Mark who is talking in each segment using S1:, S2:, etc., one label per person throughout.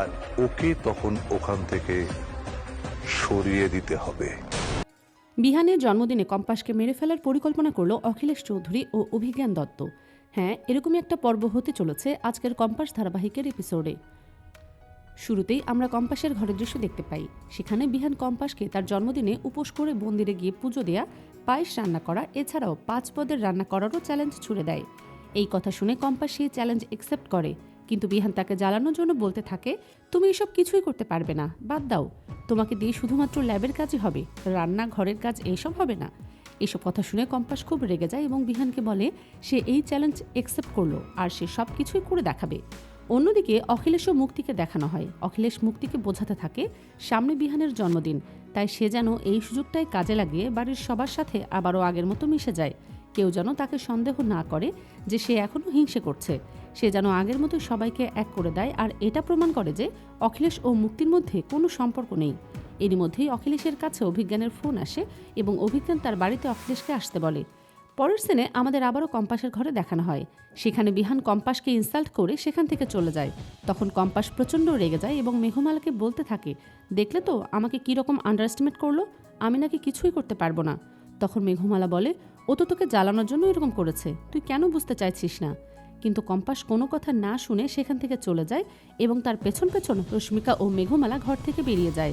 S1: আর ওকে তখন ওখান থেকে সরিয়ে দিতে হবে।
S2: বিহানের জন্মদিনে কম্পাসকে মেরে ফেলার পরিকল্পনা করল অখিলেশ চৌধুরী ও অভিজ্ঞান দত্ত। হ্যাঁ এরকমই একটা পর্ব হতে চলেছে আজকের কম্পাস ধারাবাহিকের এপিসোডে শুরুতেই আমরা কম্পাসের ঘরের দৃশ্য দেখতে পাই। সেখানে বিহান কম্পাসকে তার জন্মদিনে উপোস করে মন্দিরে গিয়ে পুজো দেয়া, পায়েস রান্না করা, এছাড়াও পাঁচ পদের রান্না করারও চ্যালেঞ্জ ছুড়ে দেয়। এই কথা শুনে কম্পাস সেই চ্যালেঞ্জ একসেপ্ট করে। কিন্তু বিহান তাকে জ্বালানোর জন্য বলতে থাকে, তুমি এসব কিছুই করতে পারবে না, বাদ দাও। তোমাকে দিয়ে শুধুমাত্র ল্যাবের কাজই হবে, রান্না, ঘরের কাজ এইসব হবে না। এসব কথা শুনে কম্পাস খুব রেগে যায় এবং বিহানকে বলে, সে এই চ্যালেঞ্জ একসেপ্ট করল আর সে সব কিছুই করে দেখাবে। অন্যদিকে অখিলেশ ও মুক্তিকে দেখানো হয়। অখিলেশ মুক্তিকে বোঝাতে থাকে, সামনে বিহানের জন্মদিন, তাই সে যেন এই সুযোগটাই কাজে লাগিয়ে বাড়ির সবার সাথে আবারও আগের মতো মিশে যায়। কেউ যেন তাকে সন্দেহ না করে যে সে এখনও হিংসে করছে। সে যেন আগের মতো সবাইকে এক করে দেয় আর এটা প্রমাণ করে যে অখিলেশ ও মুক্তির মধ্যে কোনো সম্পর্ক নেই। এরই মধ্যেই অখিলেশের কাছে অভিজ্ঞানের ফোন আসে এবং অভিজ্ঞান তার বাড়িতে অখিলেশকে আসতে বলে। পরের সিনে আমাদের আবারও কম্পাসের ঘরে দেখানো হয়। সেখানে বিহান কম্পাসকে ইনসাল্ট করে সেখান থেকে চলে যায়। তখন কম্পাস প্রচণ্ড রেগে যায় এবং মেঘমালাকে বলতে থাকে, দেখলে তো আমাকে কীরকম আন্ডার এস্টিমেট করল? আমি নাকি কিছুই করতে পারব না। তখন মেঘমালা বলে ও তো তোকে জ্বালানোর জন্য এরকম করেছে। তুই কেন বুঝতে চাইছিস না? কিন্তু কম্পাস কোনো কথা না শুনে সেখান থেকে চলে যায় এবং তার পেছন পেছন রশ্মিকা ও মেঘমালা ঘর থেকে বেরিয়ে যায়।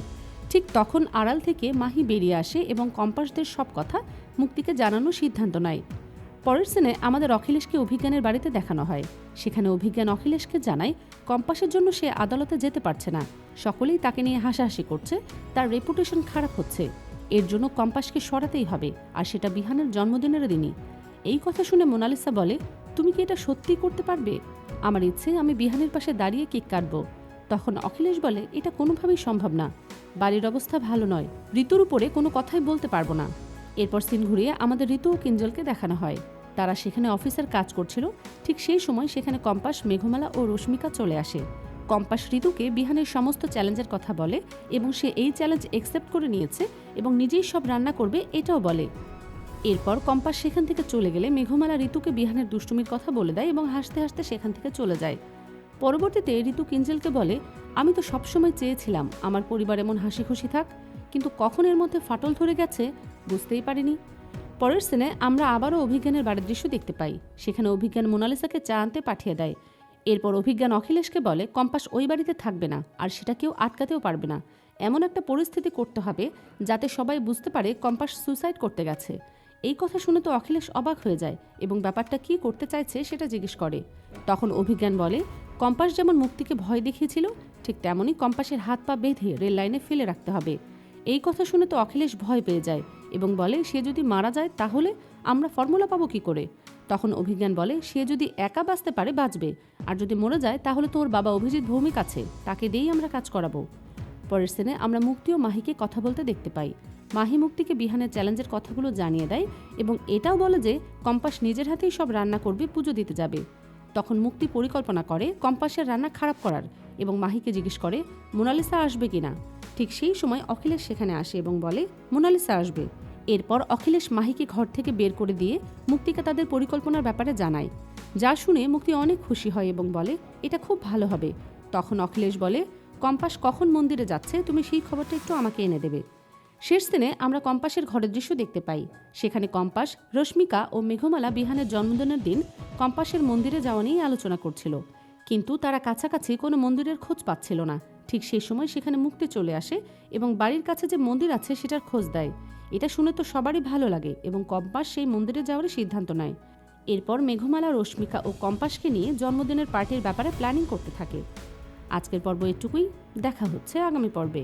S2: ঠিক তখন আড়াল থেকে মাহি বেরিয়ে আসে এবং কম্পাসদের সব কথা মুক্তিকে জানানোর সিদ্ধান্ত নেয়। পরের সিনে আমাদের অখিলেশকে অভিজ্ঞানের বাড়িতে দেখানো হয়। সেখানে অভিজ্ঞান অখিলেশকে জানায়, কম্পাসের জন্য সে আদালতে যেতে পারছে না। সকলেই তাকে নিয়ে হাসাহাসি করছে, তার রেপুটেশন খারাপ হচ্ছে। এর জন্য কম্পাসকে সরাতেই হবে, আর সেটা বিহানের জন্মদিনের দিনই। এই কথা শুনে মোনালিসা বলে, তুমি কি এটা সত্যি করতে পারবে? আমার ইচ্ছে, আমি বিহানের পাশে দাঁড়িয়ে কেক কাটবো। তখন অখিলেশ বলে, এটা কোনোভাবেই সম্ভব না। বাড়ির অবস্থা ভালো নয়। ঋতুর উপরে কোনো কথাই বলতে পারব না। এরপর সিন ঘুরিয়ে আমাদের ঋতু ও কিঞ্জলকে দেখানো হয়। তারা সেখানে অফিসের কাজ করছিল। ঠিক সেই সময় সেখানে কম্পাস, মেঘমালা ও রশ্মিকা চলে আসে। কম্পাস ঋতুকে বিহানের সমস্ত চ্যালেঞ্জের কথা বলে এবং সে এই চ্যালেঞ্জ একসেপ্ট করে নিয়েছে এবং নিজেই সব রান্না করবে এটাও বলে। এরপর কম্পাস সেখান থেকে চলে গেলে মেঘমালা ঋতুকে বিহানের দুষ্টুমির কথা বলে দেয় এবং হাসতে হাসতে সেখান থেকে চলে যায়। পরবর্তীতে ঋতু কিঞ্জেলকে বলে, আমি তো সবসময় চেয়েছিলাম আমার পরিবার এমন হাসি খুশি থাক, কিন্তু কখন এর মধ্যে ফাটল ধরে গেছে বুঝতেই পারিনি। পরের সিনে আমরা আবারও অভিজ্ঞানের বাড়ির দৃশ্য দেখতে পাই। সেখানে অভিজ্ঞান মোনালিসাকে চা আনতে পাঠিয়ে দেয়। এরপর অভিজ্ঞান অখিলেশকে বলে, কম্পাস ওই বাড়িতে থাকবে না, আর সেটা কেউ আটকাতেও পারবে না। এমন একটা পরিস্থিতি করতে হবে যাতে সবাই বুঝতে পারে কম্পাস সুসাইড করতে গেছে। এই কথা শুনে তো অখিলেশ অবাক হয়ে যায় এবং ব্যাপারটা কি করতে চাইছে সেটা জিজ্ঞেস করে। তখন অভিজ্ঞান বলে, কম্পাস যেমন মুক্তিকে ভয় দেখিয়েছিল, ঠিক তেমনই কম্পাসের হাত পা বেঁধে রেল লাইনে ফেলে রাখতে হবে। এই কথা শুনে তো অখিলেশ ভয় পেয়ে যায়। এবং বলে, সে যদি মারা যায় তাহলে আমরা ফর্মুলা পাবো কি করে? তখন অভিজ্ঞান বলে, সে যদি একা বাঁচতে পারে বাঁচবে, আর যদি মরে যায় তাহলে তোর বাবা অভিজিৎ ভৌমিক আছে, তাকে দিয়েই আমরা কাজ করাবো। পরের সিনে আমরা মুক্তি ও মাহিকে কথা বলতে দেখতে পাই। মাহি মুক্তিকে বিহানের চ্যালেঞ্জের কথাগুলো জানিয়ে দেয় এবং এটাও বলে যে, কম্পাস নিজের হাতেই সব রান্না করবে, পুজো দিতে যাবে। তখন মুক্তি পরিকল্পনা করে, কম্পাসের রান্না খারাপ করার এবং মাহিকে জিজ্ঞেস করে, মোনালিসা আসবে কিনা? ঠিক সেই সময় অখিলেশ সেখানে আসে এবং বলে, মোনালিসা আসবে। এরপর অখিলেশ মাহিকে ঘর থেকে বের করে দিয়ে মুক্তিকে তাদের পরিকল্পনার ব্যাপারে জানায়। যা শুনে মুক্তি অনেক খুশি হয় এবং বলে, এটা খুব ভালো হবে। তখন অখিলেশ বলে, কম্পাস কখন মন্দিরে যাচ্ছে তুমি সেই খবরটা একটু আমাকে এনে দেবে। শেষ দিনে আমরা কম্পাসের ঘরের দৃশ্য দেখতে পাই। সেখানে কম্পাস, রশ্মিকা ও মেঘমালা বিহানের জন্মদিনের দিন কম্পাসের মন্দিরে যাওয়া নিয়ে আলোচনা করছিল। কিন্তু তারা কাছাকাছি কোনো মন্দিরের খোঁজ পাচ্ছিল না। ঠিক সেই সময় সেখানে মুক্তি চলে আসে এবং বাড়ির কাছে যে মন্দির আছে সেটার খোঁজ দেয়। এটা শুনে তো সবারই ভালো লাগে এবং কম্পাস সেই মন্দিরে যাওয়ার সিদ্ধান্ত নেয়। এরপর মেঘমালা, রশ্মিকা ও কম্পাসকে নিয়ে জন্মদিনের পার্টির ব্যাপারে প্ল্যানিং করতে থাকে। আজকের পর্ব এটুকুই। দেখা হচ্ছে আগামী পর্বে।